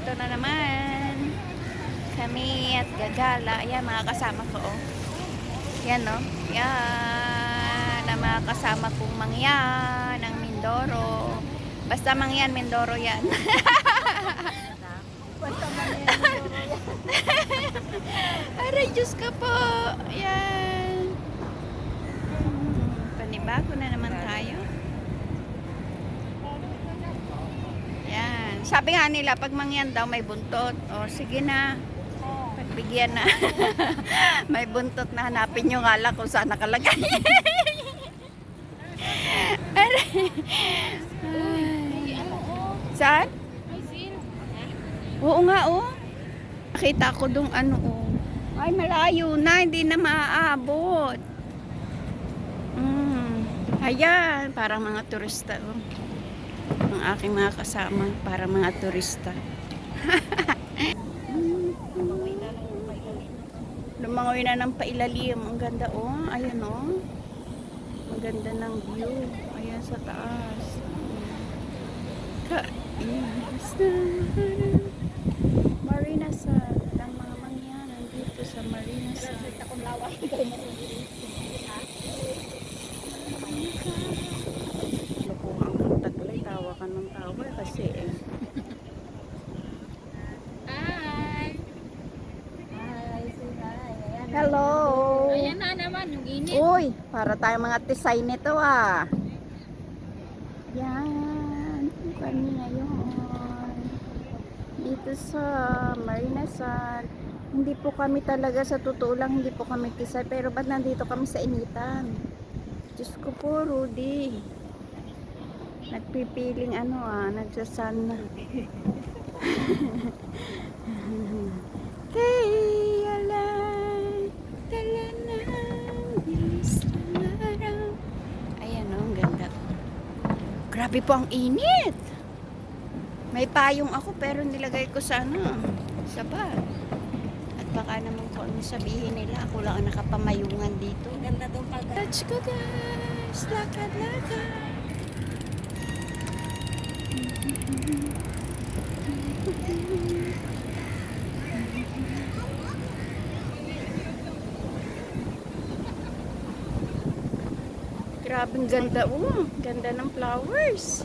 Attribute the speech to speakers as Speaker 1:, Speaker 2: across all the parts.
Speaker 1: ito na naman. Kami at gagala. Ayan, mga kasama ko, oh. Yan, no? Yan. Ang mga kasama kong mangyan, ang Mindoro. Basta mangyan, Mindoro yan. Aray, Diyos ka po. Yan. Hmm, Panibago na naman tayo. Yan. Sabi nga nila, pag mangyan daw may buntot. O, sige na. Pagbigyan na. may buntot na hanapin nyo nga lang kung saan nakalagay. Saan? Oo nga, oh. Nakita ko dong ano, oh. Ay, malayo na. Hindi na maaabot. Mm. Ayan, parang mga turista, oh. Ang aking mga kasama, para mga turista. Lumangoy na ng pailalim. Ang ganda, oh. Ayan, oh. Ang ganda ng view. Ayan sa taas. Kainis na. Marina sa ang mga mangyan nandito sa Marina sa Lukuhang kang taglay, tawa ka ng tawa kasi eh.
Speaker 2: Hi! Hi, say hi. Ayan.
Speaker 1: Hello!
Speaker 2: Ayan na naman, yung init.
Speaker 1: Uy, para tayo mga tisay nito ah. Yan. Kami ngayon. Dito sa Marina San. Hindi po kami talaga sa totoo lang, hindi po kami tisay. Pero ba't nandito kami sa initan? Diyos ko po, Rudy. Nagpipiling ano ah, nagsasan na. Kaya lang, tala ng bilis ng araw. Ayan oh, ang ganda. Grabe po ang init. May payong ako pero nilagay ko sa ano, sa bag. At baka naman kung ano sabihin nila, ako lang ang nakapamayungan dito.
Speaker 2: Ganda daw pag
Speaker 1: Let's go guys! Lakad, lakad! Grabe ang ganda oh. Ganda ng flowers.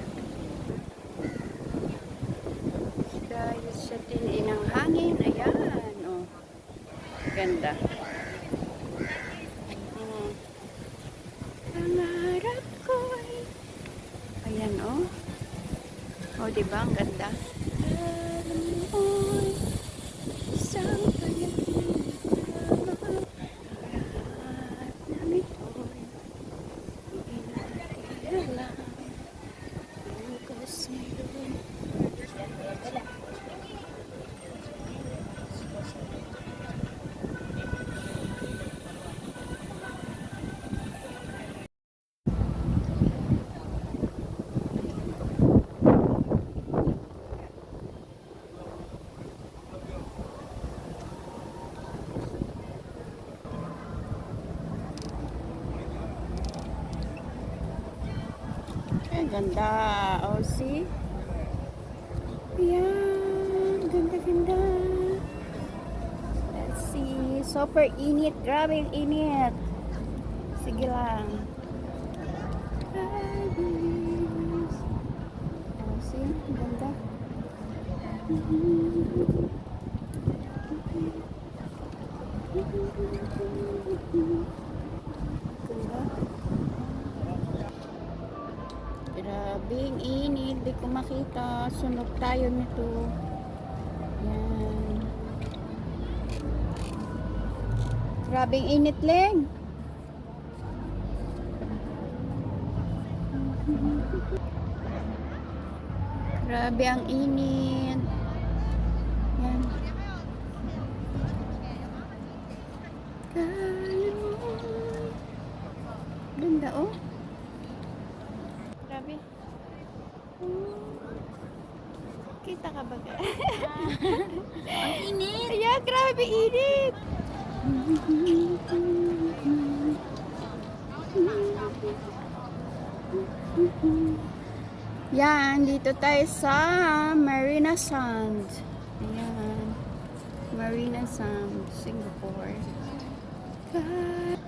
Speaker 1: Ganda. Oh, see? Ayan. Ganda, ganda. Let's see. Super init. Grabe init. Sige lang. Oh, see? Ganda. Ganda. Makita. Sunog tayo nito. Yan. Grabe, ang init, Leng. Grabe, ang init. Yan. Ganda, oh. Ka ba?
Speaker 2: Ang init.
Speaker 1: Ayan, grabe init. Yan, dito tayo sa Marina Sand. Ayan. Marina Sands, Singapore. God.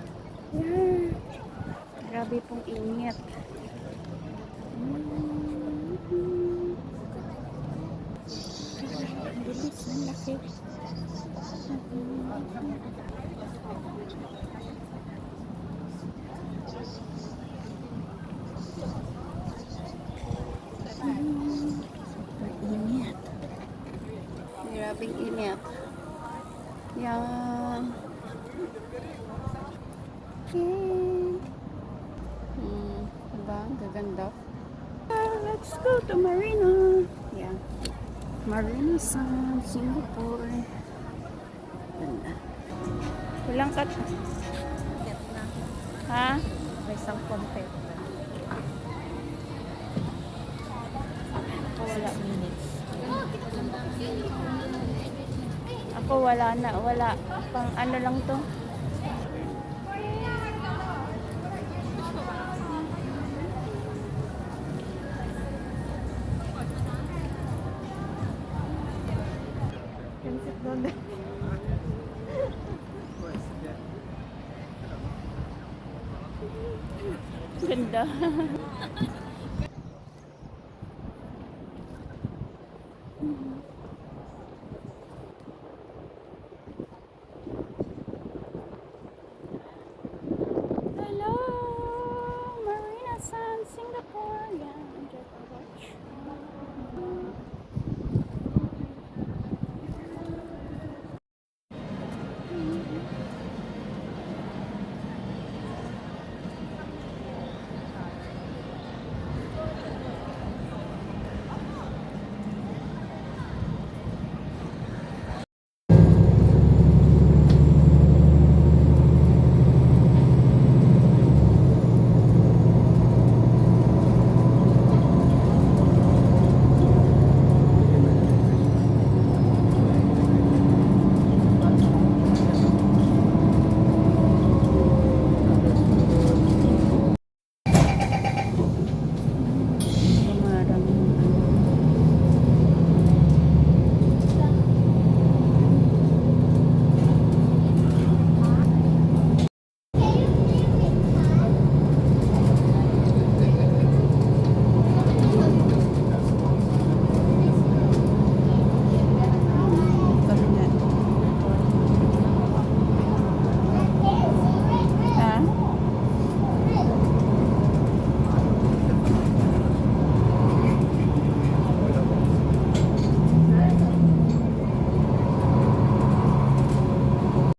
Speaker 1: Grabe pong init. Mm. Bilis, ang laki. Init. Grabing init. Yan. Okay. Hmm, diba? Gaganda. Ah, let's go to Marina. Yeah. Marina San, Singapore. Ganda. Walang kat... Ha?
Speaker 2: May isang content. Wala minutes.
Speaker 1: Ako wala na. Wala. Pang ano lang to. Ganda.